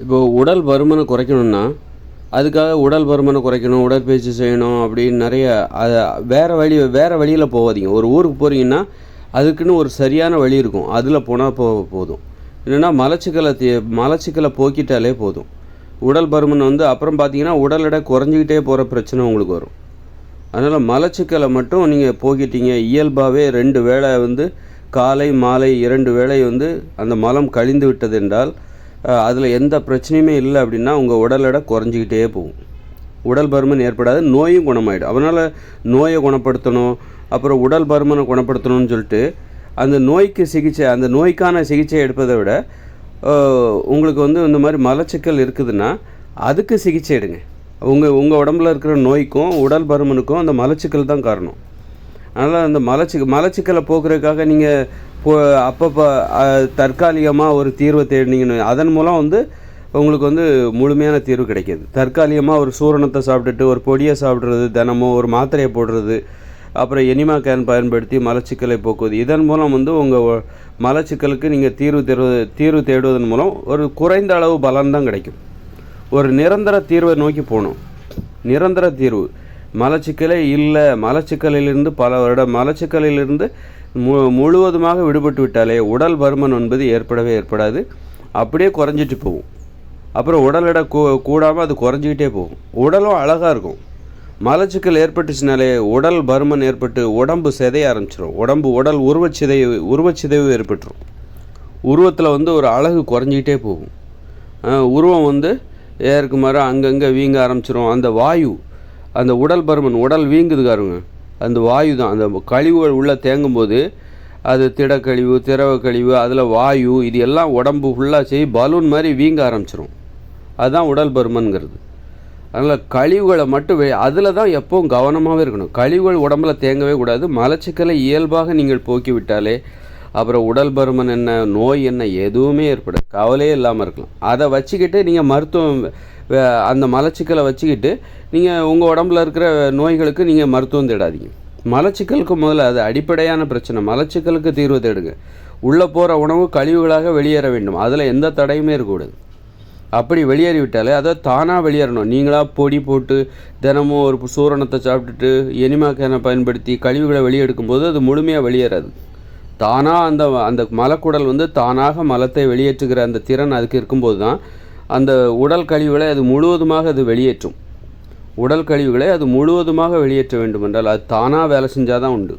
இப்போது உடல் பருமனை குறைக்கணும்னா அதுக்காக உடல் பருமனை குறைக்கணும் உடற்பயிற்சி செய்யணும் அப்படின்னு நிறைய அதை வேறு வழி வேறு வழியில் போகாதீங்க. ஒரு ஊருக்கு போகிறீங்கன்னா அதுக்குன்னு ஒரு சரியான வழி இருக்கும். அதில் போனால் போ போதும். இல்லைன்னா மலச்சிக்கலை தே மலச்சிக்கலை போக்கிட்டாலே போதும். உடல் பருமன் வந்து அப்புறம் பார்த்தீங்கன்னா உடல் எடை குறைஞ்சிக்கிட்டே போகிற பிரச்சனை உங்களுக்கு வரும். அதனால் மலச்சிக்கலை மட்டும் நீங்கள் போக்கிட்டீங்க. இயல்பாகவே ரெண்டு வேளை வந்து காலை மாலை இரண்டு வேளை வந்து அந்த மலம் கழிந்து விட்டது என்றால் அதில் எந்த பிரச்சனையுமே இல்லை அப்படின்னா உங்கள் உடல் எடை குறைஞ்சிக்கிட்டே போகும். உடல் பருமன் ஏற்படாது நோயும் குணமாயிடும். அதனால் நோயை குணப்படுத்தணும் அப்புறம் உடல் பருமனை குணப்படுத்தணும்னு சொல்லிட்டு அந்த நோய்க்கு சிகிச்சை அந்த நோய்க்கான சிகிச்சை எடுப்பதை விட உங்களுக்கு வந்து இந்த மாதிரி மலச்சிக்கல் இருக்குதுன்னா அதுக்கு சிகிச்சை எடுங்க. உங்கள் உங்கள் உடம்புல இருக்கிற நோய்க்கும் உடல் பருமனுக்கும் அந்த மலச்சிக்கல் தான் காரணம். அதனால் அந்த மலச்சிக்க மலச்சிக்கலை போக்குறதுக்காக நீங்கள் போ அப்பப்போ தற்காலிகமாக ஒரு தீர்வை தேடினீங்கன்னு அதன் மூலம் வந்து உங்களுக்கு வந்து முழுமையான தீர்வு கிடைக்கிது. தற்காலிகமாக ஒரு சூரணத்தை சாப்பிட்டுட்டு ஒரு பொடியை சாப்பிட்றது தினமும் ஒரு மாத்திரையை போடுறது அப்புறம் எனிமா கேன் பயன்படுத்தி மலச்சிக்கலை போக்குவது. இதன் மூலம் வந்து உங்கள் மலச்சிக்கலுக்கு நீங்கள் தீர்வு தேடுவது தீர்வு தேடுவதன் மூலம் ஒரு குறைந்த அளவு பலன் தான் கிடைக்கும். ஒரு நிரந்தர தீர்வை நோக்கி போகணும். நிரந்தர தீர்வு. மலச்சிக்கலே இல்லை. மலச்சிக்கலிலிருந்து பல வருட மலச்சிக்கலிலிருந்து மு முழுவதுமாக விடுபட்டு விட்டாலே உடல் பருமன் என்பது ஏற்படவே ஏற்படாது. அப்படியே குறைஞ்சிட்டு போகும். அப்புறம் உடல் எடை கூ கூடாமல் அது குறைஞ்சிக்கிட்டே போகும். உடலும் அழகாக இருக்கும். மலச்சிக்கல் ஏற்பட்டுச்சுனாலே உடல் பருமன் ஏற்பட்டு உடம்பு சிதைய ஆரம்பிச்சிடும் உடம்பு உடல் உருவச்சிதைவு உருவச்சிதைவு ஏற்பட்டுரும். உருவத்தில் வந்து ஒரு அழகு குறைஞ்சிக்கிட்டே போகும். உருவம் வந்து ஏற்கு அங்கங்கே வீங்க ஆரம்பிச்சிரும். அந்த வாயு அந்த உடல் பருமன் உடல் வீங்குது காருங்க அந்த வாயு தான். அந்த கழிவுகள் உள்ளே தேங்கும்போது அது திடக்கழிவு திரவ கழிவு அதில் வாயு இது எல்லாம் உடம்பு ஃபுல்லாக செய்ய பலூன் மாதிரி வீங்க ஆரம்பிச்சிரும். அதுதான் உடல் பருமன்கிறது. அதனால் கழிவுகளை மட்டும் அதில் தான் எப்பவும் கவனமாகவே இருக்கணும். கழிவுகள் உடம்புல தேங்கவே கூடாது. மலச்சிக்கலை இயல்பாக நீங்கள் போக்கிவிட்டாலே அப்புறம் உடல் பருமன் என்ன நோய் என்ன எதுவுமே ஏற்படாது. கவலையே இல்லாமல் இருக்கலாம். அதை வச்சுக்கிட்டு நீங்கள் மருத்துவம் அந்த மலச்சிக்கலை வச்சுக்கிட்டு நீங்கள் உங்கள் உடம்புல இருக்கிற நோய்களுக்கு நீங்கள் மருத்துவம் தேடாதீங்க. மலச்சிக்கலுக்கு முதல்ல அது அடிப்படையான பிரச்சனை. மலச்சிக்கலுக்கு தீர்வு தேடுங்க. உள்ளே போகிற உணவு கழிவுகளாக வெளியேற வேண்டும். அதில் எந்த தடையுமே இருக்கக்கூடாது. அப்படி வெளியேறிவிட்டாலே அதை தானாக வெளியேறணும். நீங்களாக பொடி போட்டு தினமும் ஒரு சூரணத்தை சாப்பிட்டுட்டு எனிமாக்கனை பயன்படுத்தி கழிவுகளை வெளியெடுக்கும்போது அது முழுமையாக வெளியேறாது. தானாக அந்த அந்த மலக்குடல் வந்து தானாக மலத்தை வெளியேற்றுகிற அந்த திறன் அதுக்கு இருக்கும்போது தான் அந்த உடல் கழிவுகளை அது முழுவதுமாக அது வெளியேற்றும். உடல் கழிவுகளை அது முழுவதுமாக வெளியேற்ற வேண்டும் என்றால் அது தானாக வேலை செஞ்சால் தான் உண்டு.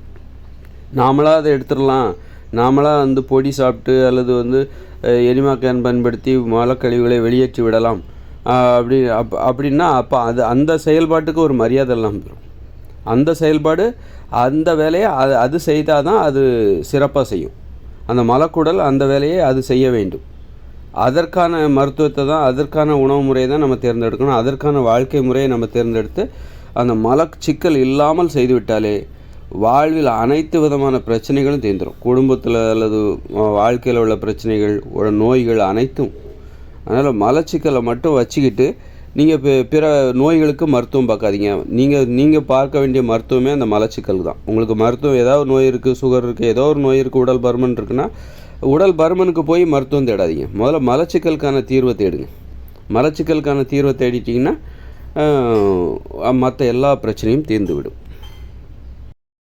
நாமளாக அதை எடுத்துடலாம். நாமளாக வந்து பொடி சாப்பிட்டு அல்லது வந்து அஹ், கேன் பயன்படுத்தி மலக்கழிவுகளை வெளியேற்றி விடலாம். அப்படி அப் அப்படின்னா அப்போ அது அந்த செயல்பாட்டுக்கு ஒரு மரியாதை இல்லாமல் போயிடும் அந்த செயல்பாடு அந்த வேலையை அது அது செய்தால் தான் அது சிறப்பாக செய்யும். அந்த மலக்குடல் அந்த வேலையை அது செய்ய வேண்டும். அதற்கான மருத்துவத்தை தான் அதற்கான உணவு முறையை தான் நம்ம தேர்ந்தெடுக்கணும். அதற்கான வாழ்க்கை முறையை நம்ம தேர்ந்தெடுத்து அந்த மலச்சிக்கல் இல்லாமல் செய்துவிட்டாலே வாழ்வில் அனைத்து விதமான பிரச்சனைகளும் தீர்ந்துடும் குடும்பத்தில் அல்லது வாழ்க்கையில் உள்ள பிரச்சனைகள் நோய்கள் அனைத்தும். அதனால் மலச்சிக்கலை மட்டும் வச்சுக்கிட்டு நீங்கள் பிற நோய்களுக்கு மருத்துவம் பார்க்காதீங்க. நீங்கள் நீங்கள் பார்க்க வேண்டிய மருத்துவமே அந்த மலச்சிக்கல் தான். உங்களுக்கு மருத்துவம் ஏதாவது நோய் இருக்குது சுகர் இருக்குது ஏதோ ஒரு நோய் இருக்குது உடல் பருமன் இருக்குன்னா உடல் பருமனுக்கு போய் மருத்துவம் தேடாதீங்க. முதல்ல மலச்சிக்கலுக்கான தீர்வை தேடுங்க. மலச்சிக்கலுக்கான தீர்வை தேடிட்டிங்கன்னா மற்ற எல்லா பிரச்சனையும் தீர்ந்துவிடும்.